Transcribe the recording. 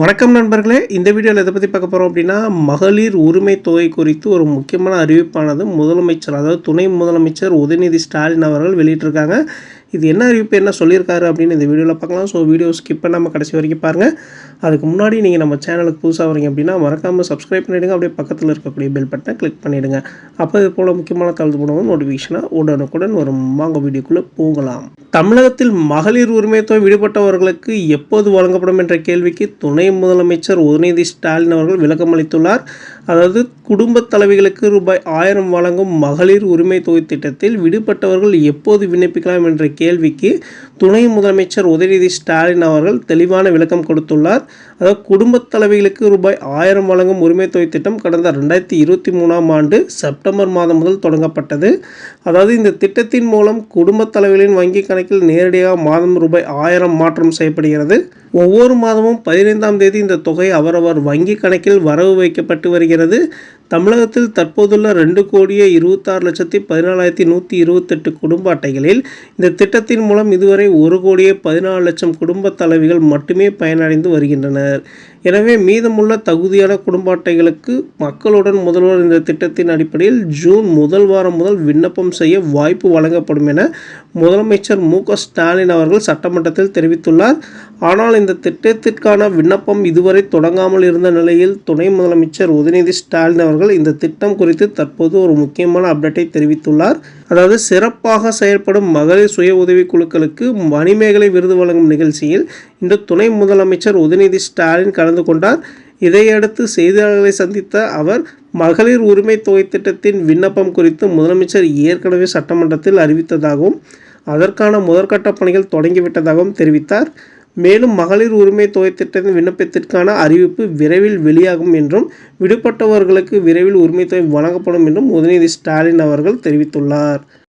வணக்கம் நண்பர்களே. இந்த வீடியோவில் எதை பற்றி பார்க்க போகிறோம் அப்படின்னா மகளிர் உரிமை தொகை குறித்து ஒரு முக்கியமான அறிவிப்பானது முதலமைச்சர் அதாவது துணை முதலமைச்சர் உதயநிதி ஸ்டாலின் அவர்கள் வெளியிட்டிருக்காங்க. இது என்ன அறிவிப்பு என்ன சொல்லியிருக்காரு அப்படின்னு இந்த வீடியோவில் பார்க்கலாம். ஸோ வீடியோ ஸ்கிப் பண்ணாமல் கடைசி வரைக்கும் பாருங்கள் அதுக்கு முன்னாடி நீங்கள் நம்ம சேனலுக்கு புதுசாக வரீங்க அப்படின்னா மறக்காமல் சப்ஸ்கிரைப் பண்ணிவிடுங்க அப்படியே பக்கத்தில் இருக்கக்கூடிய பெல் பட்டனை கிளிக் பண்ணிவிடுங்க அப்போ இது போல் முக்கியமான தகவல் போனவங்க நோட்டிஃபிகேஷனாக உடனுக்குடன் வரும். வாங்க வீடியோக்குள்ளே போகலாம். தமிழகத்தில் மகளிர் உரிமை தொகை விடுபட்டவர்களுக்கு எப்போது வழங்கப்படும் என்ற கேள்விக்கு துணை முதலமைச்சர் உதயநிதி ஸ்டாலின் அவர்கள் விளக்கம் அளித்துள்ளார். அதாவது குடும்பத் தலைவிகளுக்கு ரூபாய் ஆயிரம் வழங்கும் மகளிர் உரிமை தொகை திட்டத்தில் விடுபட்டவர்கள் எப்போது விண்ணப்பிக்கலாம் என்ற கேள்விக்கு துணை முதலமைச்சர் உதயநிதி ஸ்டாலின் அவர்கள் தெளிவான விளக்கம் கொடுத்துள்ளார். அதாவது குடும்பத் தலைவிகளுக்கு ரூபாய் ஆயிரம் வழங்கும் உரிமை தொகை திட்டம் கடந்த ரெண்டாயிரத்தி இருபத்தி மூணாம் ஆண்டு செப்டம்பர் மாதம் முதல் தொடங்கப்பட்டது. அதாவது இந்த திட்டத்தின் மூலம் குடும்பத் தலைவிகளின் வங்கி கணக்கில் நேரடியாக மாதம் ரூபாய் ஆயிரம் மாற்றம் செய்யப்படுகிறது. ஒவ்வொரு மாதமும் பதினைந்தாம் தேதி இந்த தொகை அவரவர் வங்கி கணக்கில் வரவு வைக்கப்பட்டு வருகிறது. தமிழகத்தில் தற்போதுள்ள ரெண்டு கோடியே இருபத்தாறு லட்சத்தி பதினாலாயிரத்தி நூற்றி இருபத்தெட்டு குடும்ப அட்டைகளில் இந்த திட்டத்தின் மூலம் இதுவரை ஒரு கோடியே பதினாலு லட்சம் குடும்ப தலைவிகள் மட்டுமே பயனடைந்து வருகின்றனர். எனவே மீதமுள்ள தகுதியான குடும்ப அட்டைகளுக்கு மக்களுடன் முதல்வர் இந்த திட்டத்தின் அடிப்படையில் ஜூன் முதல் வாரம் முதல் விண்ணப்பம் செய்ய வாய்ப்பு வழங்கப்படும் என முதலமைச்சர் மு க ஸ்டாலின் அவர்கள் சட்டமன்றத்தில் தெரிவித்துள்ளார். ஆனால் இந்த திட்டத்திற்கான விண்ணப்பம் இதுவரை தொடங்காமல் இருந்த நிலையில் துணை முதலமைச்சர் உதயநிதி ஸ்டாலின் அவர்கள் இந்த திட்டம் குறித்து தற்போது ஒரு முக்கியமான அப்டேட்டை தெரிவித்துள்ளார். அதாவது சிறப்பாக செயல்படும் மகளிர் சுய உதவிக் குழுக்களுக்கு மணிமேகலை விருது வழங்கும் நிகழ்ச்சியில் இந்த துணை முதலமைச்சர் உதயநிதி ஸ்டாலின் கலந்து கொண்டார். இதையடுத்து செய்தியாளர்களை சந்தித்த அவர் மகளிர் உரிமை தொகை திட்டத்தின் விண்ணப்பம் குறித்து முதலமைச்சர் ஏற்கனவே சட்டமன்றத்தில் அறிவித்ததாகவும் அதற்கான முதற்கட்ட பணிகள் தொடங்கிவிட்டதாகவும் தெரிவித்தார். மேலும் மகளிர் உரிமை தொகை திட்டத்தின் விண்ணப்பத்திற்கான அறிவிப்பு விரைவில் வெளியாகும் என்றும் விடுபட்டவர்களுக்கு விரைவில் உரிமை தொகை வழங்கப்படும் என்றும் உதயநிதி ஸ்டாலின் அவர்கள் தெரிவித்துள்ளார்.